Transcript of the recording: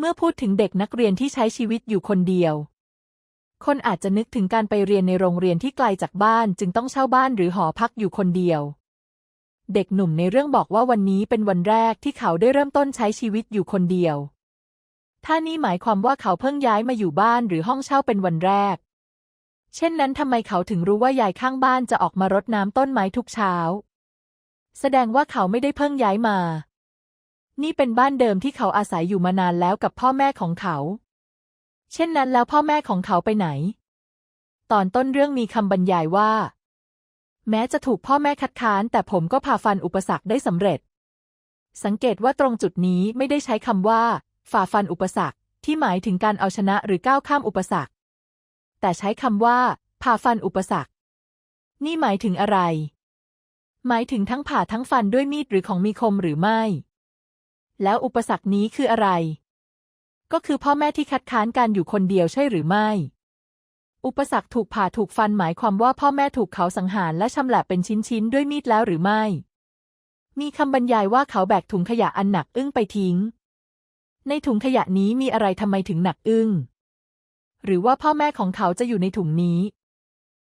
เมื่อพูดถึงเด็กนักเรียนที่ใช้ชีวิตอยู่คนเดียว คนอาจจะนึกถึงการไปเรียนในโรงเรียนที่ไกลจากบ้านจึงต้องเช่าบ้านหรือหอพักอยู่คนเดียว เด็กหนุ่มในเรื่องบอกว่าวันนี้เป็นวันแรกที่เขาได้เริ่มต้นใช้ชีวิตอยู่คนเดียวถ้านี่หมายความว่าเขาเพิ่งย้ายมาอยู่บ้านหรือห้องเช่าเป็นวันแรก เช่นนั้นทำไมเขาถึงรู้ว่ายายข้างบ้านจะออกมารดน้ำต้นไม้ทุกเช้า แสดงว่าเขาไม่ได้เพิ่งย้ายมา นี่เป็นบ้านเดิมที่เขาอาศัยอยู่มานานแล้วกับพ่อแม่ของเขา เช่นนั้นแล้วพ่อแม่ของเขาไปไหน ตอนต้นเรื่องมีคำบรรยายว่า แม้จะถูกพ่อแม่คัดค้าน แต่ผมก็ผ่าฟันอุปสรรคได้สำเร็จ สังเกตว่าตรงจุดนี้ไม่ได้ใช้คำว่า ฝ่าฟันอุปสรรค ที่หมายถึงการเอาชนะหรือก้าวข้ามอุปสรรค แต่ใช้คำว่าผ่าฟันอุปสรรค นี่หมายถึงอะไร หมายถึงทั้งผ่าทั้งฟันด้วยมีดหรือของมีคมหรือไม่ แล้วอุปสรรคนี้คืออะไร ก็คือพ่อแม่ที่คัดค้านการอยู่คนเดียวใช่หรือไม่ อุปสรรคถูกผ่าถูกฟันหมายความว่าพ่อแม่ถูกเขาสังหารและชำแหละเป็นชิ้นๆด้วยมีดแล้วหรือไม่ มีคำบรรยายว่าเขาแบกถุงขยะอันหนักอึ้งไปทิ้ง ในถุงขยะนี้มีอะไรทำไมถึงหนักอึ้ง หรือว่าพ่อแม่ของเขาจะอยู่ในถุงนี้